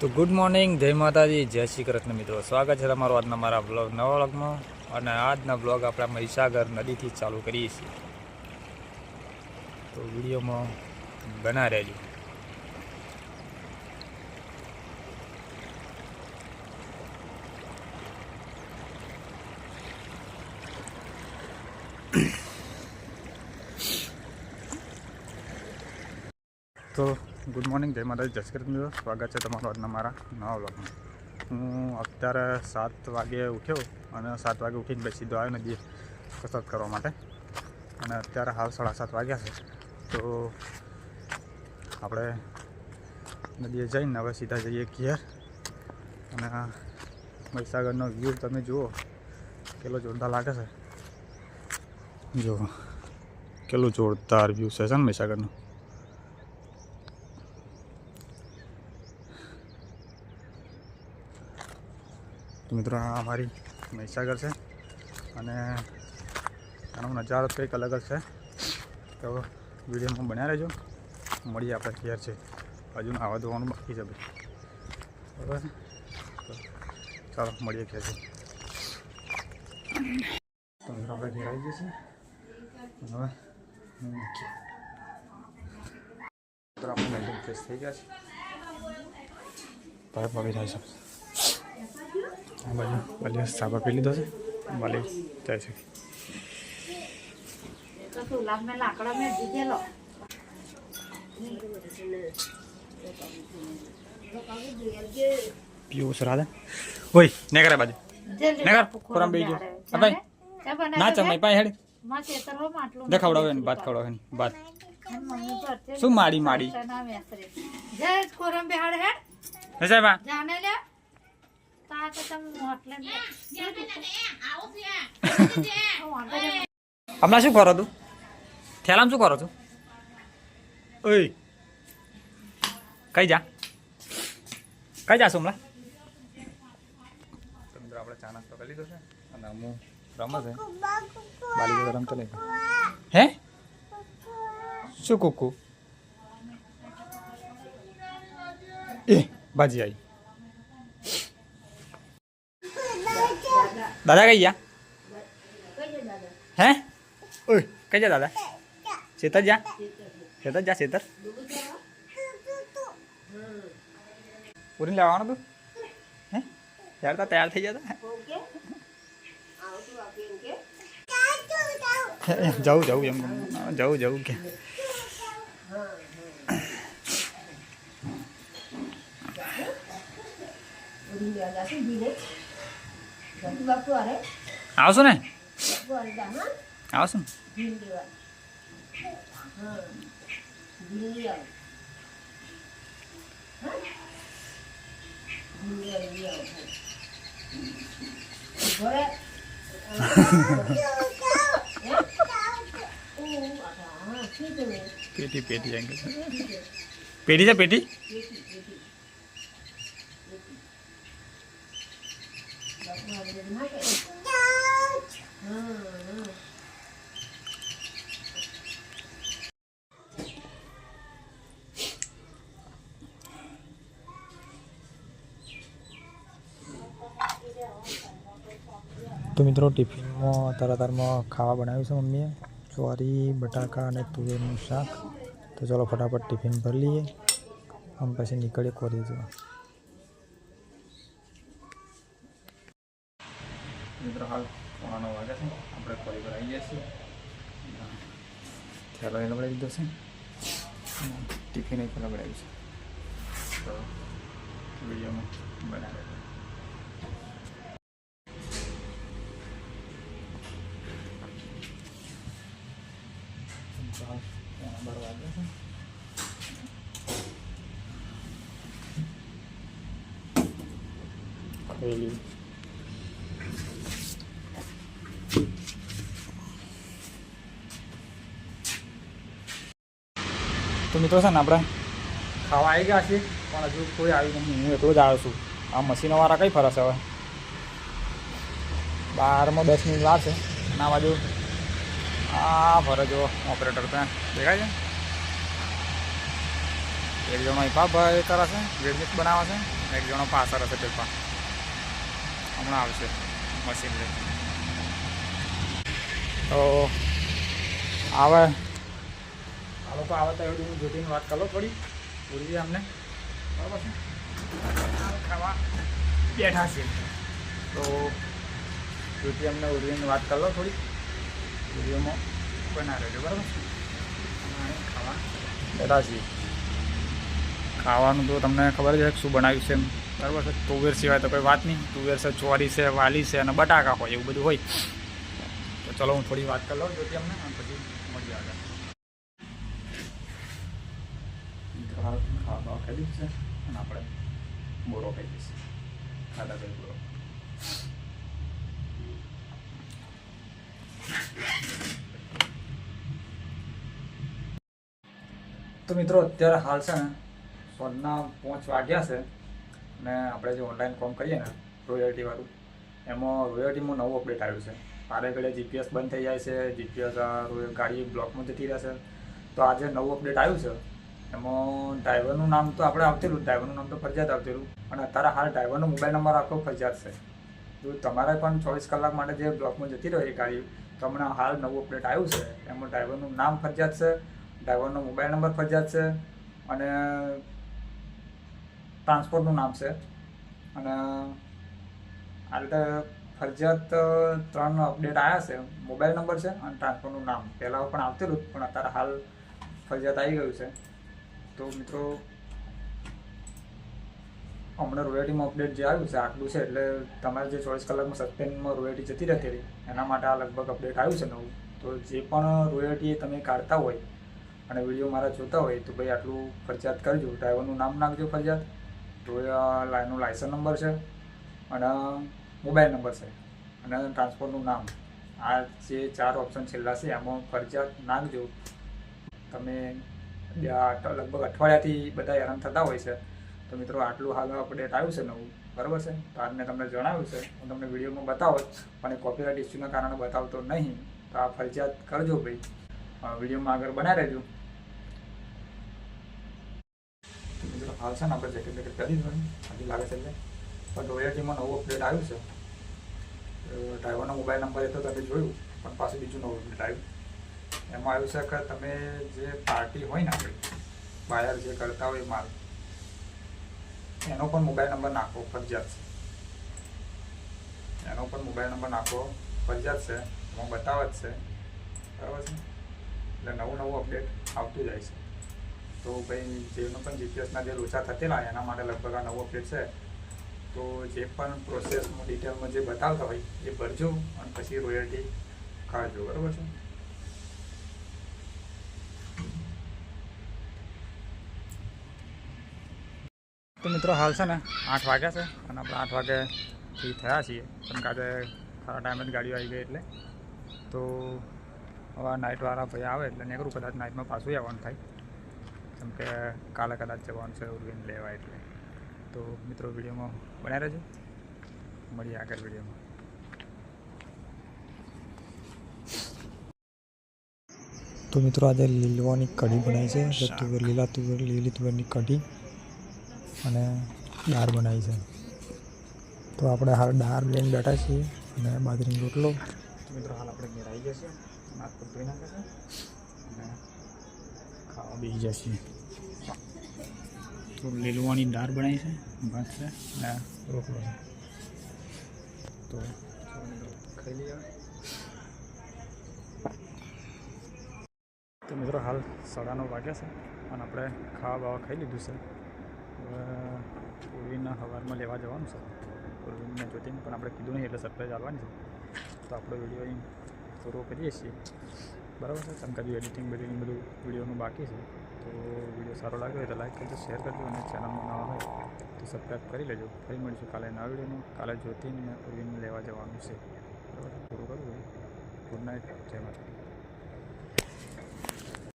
તો good morning, જય માતાજી, જય શ્રી કૃષ્ણ મિત્રો. સ્વાગત છે તમારું આજના મારા બ્લોગ, નવા બ્લોગમાં. અને આજના બ્લોગ આપણે મહીસાગર નદીથી ચાલુ કરીએ છીએ. તો વિડીયોમાં બના રહેજો. તો ગુડ મોર્નિંગ જય માતાજી જસકૃત મિત્રો. સ્વાગત છે તમારું આજના મારા નવા બ્લોગમાં હું અત્યારે સાત વાગે ઉઠ્યો અને સાત વાગે ઉઠીને પછી સીધો આવ્યો નદીએ કસરત કરવા માટે. અને અત્યારે હાલ સાડા સાત વાગ્યા છે. તો આપણે નદીએ જઈને હવે સીધા જઈએ ઘેર. અને મહીસાગરનો વ્યૂ તમે જુઓ, કેટલો જોરદાર લાગે છે. જુઓ, કેટલું જોરદાર વ્યૂ છે ને મહીસાગરનું. મિત્રો, આ અમારી મહીસાગર છે અને આનો નજારો કંઈક અલગ જ છે. તો વિડીયોમાં બન્યા રહેજો. મળીએ આપણે ઘેર છે. હજુ આવા ધોવાનું બાકી છે ભાઈ બરાબર? ચાલો, મળીએ ઘેર છે. તો મિત્રો, આપણે ઘેર આવી જશે હવે આપણે મેન્ટેન ફ્રેશ થઈ ગયા છે ભાઈ પગે જાય છે બાજુ બાજુ સાબા પી લીધો છે. બાલી જાય છે. છે રાધા. ઓય બાજુ. નગર, ભાઈ, ના ચમાઈ પાય હેડ. દેખાવડાવે ને ભાત ખવડાવે ને ભાત. શું માડી માડી જય કોરમ બેહાડ હેડ. સાહેબ જાને લે. હોટલે હમણાં શું કરો તું? થેલામાં શું કરો છો? ઓય. કઈ જા? કઈ જાશું હમણાં? મિત્રો આપણે ચા નાસ્તો કરી લીધો છે અને હું રમે છે. બાલી રમતો હે? શું કુકુ? એ બાજી આવી દાદા કઈ ગયા હે ઓય કઈ જા દાદા શેતર જા શેતર જા શેતર પૂરી લેવાનું તું હે યાર તા તૈયાર થઈ જતા જવું જવું એમ જવું જવું કે આવશો ને? આવશો પેટી પેટી. પેટી છે પેટી. તો મિત્રો, ટિફિનમાં તરતરમાં ખાવા બનાવ્યું છે મમ્મીએ. ચોરી, બટાકા અને તુવેરનું શાક. તો ચલો ફટાફટ ટિફિન ભરી લઈએ. આમ પછી નીકળીએ કોરી જવા મિત્રો હાલ પોણા નવ વાગ્યા છે આપણે કોરી પર આવી જઈશું થેલો એ લવડાવી દીધો છે ટિફિન એક લવડાવ્યું છે તો વિડીયોમાં બનાવે બાર વાગ્યા છે ખાઈ તો મિત્રો છે ને આપણે ખાવા આવી ગયા છીએ, પણ હજુ કોઈ આવ્યું નહીં હું એટલો જ આવ્યો છું. આ મશીનોવાળા કઈ ફરશે હવે? બારમાં દસ મિનિટ છે આ બાજુ આ ફરે જો ઓપરેટર ત્યાં. દેખાય છે? એક જણો અહીં ભાઈ કરે છે વેડમીટ બનાવે છે એક જણો પાસર હશે પેપા હમણાં આવશે મશીન લઈ તો આવે. આ લોકો આવે તો એવું જોતીને વાત કરો થોડી. પૂરવી અમને. બરાબર છે? ખાવા બેઠા છે તો જ્યોતિ અમને ઉર્વીની વાત કરો થોડી. થોડી વિડીયોમાં બના રહેજો, બરાબર અને ખાવા બેઠા છીએ. ખાવાનું તો તમને ખબર છે શું બનાવ્યું છે એમ. બરાબર છે? તુવેર સિવાય તો કોઈ વાત નહીં. તુવેર છે, ચોરી છે, વાલી છે અને બટાકા હોય, એવું બધું હોય. તો ચલો, હું થોડી વાત કરી લઉં, જોતી અમને પછી મળી આગળ. ખાવા ખાવા ખાઈ દીધું છે, અને આપણે બોરો ખાઈ દઈશું ખાધા ભાઈ બોરો. તો મિત્રો, અત્યારે હાલ છે ને, સોનના પાંચ વાગ્યા છે, અને આપણે જે ઓનલાઈન ફોર્મ કરીએ ને રોયલ્ટી વાળું, એમાં રોયલ્ટીમાં નવું અપડેટ આવ્યું છે. મારે ઘરે જીપીએસ બંધ થઈ જાય છે જીપીએસ ગાડી બ્લોકમાં જતી રહેશે. તો આજે નવું અપડેટ આવ્યું છે. એમાં ડ્રાઈવરનું નામ તો આપણે આવતેલું ડ્રાઈવરનું નામ તો ફરજિયાત આવતેલું. અને અત્યારે હાલ ડ્રાઈવરનો મોબાઈલ નંબર આખો ફરજિયાત છે. જો તમારે પણ ચોવીસ કલાક માટે જે બ્લોકમાં જતી રહે એ ગાડી, તો હમણાં હાલ નવું અપડેટ આવ્યું છે. એમાં ડ્રાઈવરનું નામ ફરજિયાત છે ડ્રાઈવરનો મોબાઈલ નંબર ફરજિયાત છે, અને ટ્રાન્સપોર્ટનું નામ છે. અને આ રીતે ફરજિયાત ત્રણ અપડેટ આવ્યા છે. મોબાઈલ નંબર છે અને ટ્રાન્સફરનું નામ. પહેલાં પણ આવતેલું પણ અત્યારે હાલ ફરજિયાત આવી ગયું છે. તો મિત્રો, હમણાં રોયલ્ટીમાં અપડેટ જે આવ્યું છે, આટલું છે, એટલે તમારે જે ચોવીસ કલાકમાં સસ્પેન્ડમાં રોયલ્ટી જતી રહેતી હતી એના માટે આ લગભગ અપડેટ આવ્યું છે નવું. તો જે પણ રોયલ્ટી તમે કાઢતા હોય અને વીડિયો મારા જોતા હોય, તો ભાઈ આટલું ફરજિયાત કરજો. ડ્રાઈવરનું નામ નાખજો ફરજિયાત. રોયલ એનું લાયસન્સ નંબર છે. અને મોબાઈલ નંબર છે. અને ટ્રાન્સપોર્ટનું નામ. આ જે ચાર ઓપ્શન છેલ્લા છે, એમાં ફરજિયાત નાખજો તમે લગભગ અઠવાડિયાથી બધા હેરાન થતા હોય છે. તો મિત્રો, આટલું હાલ અપડેટ આવ્યું છે નવું. બરાબર છે? તો આજ મેં તમને જણાવ્યું છે. હું તમને વિડીયોમાં બતાવો પણ કોપીરાઇટ ઇસ્યુના કારણે બતાવતો નહીં. તો આ ફરજિયાત કરજો ભાઈ. વિડીયોમાં આગળ બનાવી રહેજો. મિત્રો, હાલ છે ને આપણે જેકેટ બેકેટ કરી દીધું હજી લાગે છે એટલે. પણ રોયલ્ટીમાં નવું અપડેટ આવ્યું છે. ડ્રાઈવરનો મોબાઈલ નંબર એ તો તમે જોયું, પણ પાછું બીજું નવું અપડેટ આવ્યું. એમાં આવ્યું છે કે તમે જે પાર્ટી હોય ને આપણે બાયર જે કરતા હોય માલ, એનો પણ મોબાઈલ નંબર નાખવો ફરજિયાત છે. એનો પણ મોબાઈલ નંબર નાખવો ફરજિયાત છે. એમાં જ છે. બરાબર છે? એટલે નવું નવું અપડેટ આવતું જાય છે. તો ભાઈ, જેનો પણ જીપીએસના જે લોચા થતેલા, એના માટે લગભગ આ નવું અપડેટ છે. તો જે પણ પ્રોસેસમાં ડિટેલમાં જે બતાવતા હોય, એ ભરજો અને પછી રોયલ્ટી કાઢજો બરાબર છે? તો મિત્રો, હાલ છે ને આઠ વાગ્યા છે અને આપણે આઠ વાગ્યાથી થયા છીએ. પણ કાજે ખરા ટાઈમે જ ગાડીઓ આવી ગઈ એટલે. તો હવે નાઇટવાળા ભાઈ આવે એટલે નીકળું, કદાચ નાઇટમાં પાછું આવવાનું થાય. કેમ કે કાલે કદાચ જવાનું છે, ઉર્વિન લેવા એટલે. તો મિત્રો વિડીયોમાં બનાવી રહેજો. મળીએ આગળ વિડીયોમાં. તો મિત્રો આજે લીલવાની કઢી બનાવી છે. તુવેર લીલા તુવેર લીલી તુવેરની કઢી અને દાળ બનાવી છે. તો આપણે હાલ દાળ લઈને બેઠા છીએ અને બાજરીનો રોટલો. મિત્રો હાલ આપણે ઘેર આવી જશે નાક પર ધોઈ નાખે છે અને ખાવા બેસી જશે તો લીલવાની દાળ બનાવી છે, ભાત છે અને રોટલો છે. તો ખાઈ લઈએ તો મિત્રો હાલ સાડા વાગ્યા છે અને આપણે ખાવા બાવા ખાઈ લીધું છે. હવે પૂરીના હવારમાં લેવા જવાનું છે. પૂરીને જોતીને પણ આપણે કીધું નહીં એટલે સરપ્રાઈઝ આવવાની છે. તો આપણો વીડિયો અહીં પૂરો કરીએ છીએ. બરાબર છે? કે એડિટિંગ બેડિટિંગ બધું વિડીયોનું બાકી છે. તો વીડિયો સારો લાગ્યો હોય તો લાઈક કરજો શેર કરજો અને ચેનલમાં નવા હોય તો સબસ્ક્રાઈબ કરી લેજો. ફરી મળીશું કાલે નવા વિડીયોમાં. કાલે જ્યોતિને પૂર્વીને લેવા જવાનું છે. બરાબર? પૂરું કરવું ગુડ નાઇટ જય માતા